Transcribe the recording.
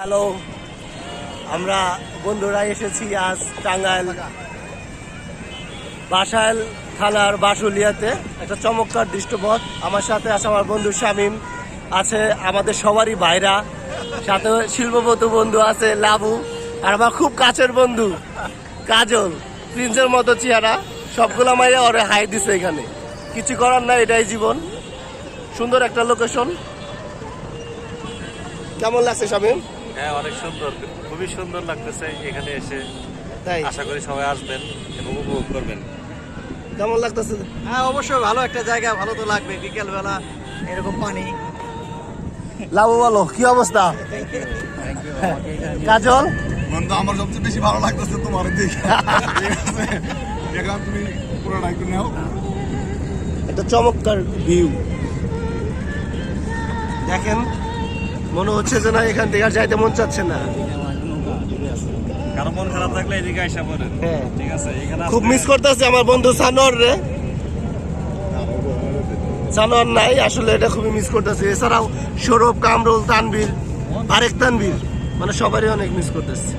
Hello. আমরা বন্ধুরা এসেছি আজ টাঙ্গাইল বাসাইল থানার বাসুলিয়াতে। একটা চমৎকার দৃশ্যপথ আমার সাথে আছে আমার বন্ধু শামীম, আছে আমাদের সবারই ভাইরা, সাথে শিল্পপতু বন্ধু আছে লাবু, আর আমার খুব কাছের বন্ধু, কাজল, প্রিন্সের মতো চেহারা, সবগুলো মাইরে ওরে হাই দিছে এখানে। কিছু করার নাই, এটাই জীবন। সুন্দর একটা লোকেশন কেমন লাগছে শামীম? হ্যাঁ অনেক সুন্দর। খুবই সুন্দর লাগতেছে এখানে এসে। তাই? আশা করি সবাই আসবেন এবং উপভোগ করবেন। কেমন লাগতেছে? হ্যাঁ অবশ্যই ভালো একটা জায়গা ভালো তো লাগবে বিকেল বেলা এরকম পানি। লাভ বলো কি অবস্থা? কাজল? বন্ধু আমার সবচেয়ে বেশি ভালো লাগতেছে তোমার দেখে ঠিক এখন তুমি পুরোটা একটু নাও। একটা চমৎকার ভিউ দেখেন মনে হচ্ছে যে না এখান থেকে আর যাইতে মন চাচ্ছে না। কারও মন খারাপ থাকলে এদিকে আসা পড়েন। হ্যাঁ। ঠিক আছে এখানে খুব মিস করতেছে আমার বন্ধু সানোয়ার রে। সানোয়ার নাই আসলে এটা খুবই মিস করতেছে। এছাড়াও সৌরভ কামরুল তানভীর আরেক তানভীর। মানে সবারই অনেক মিস করতেছে।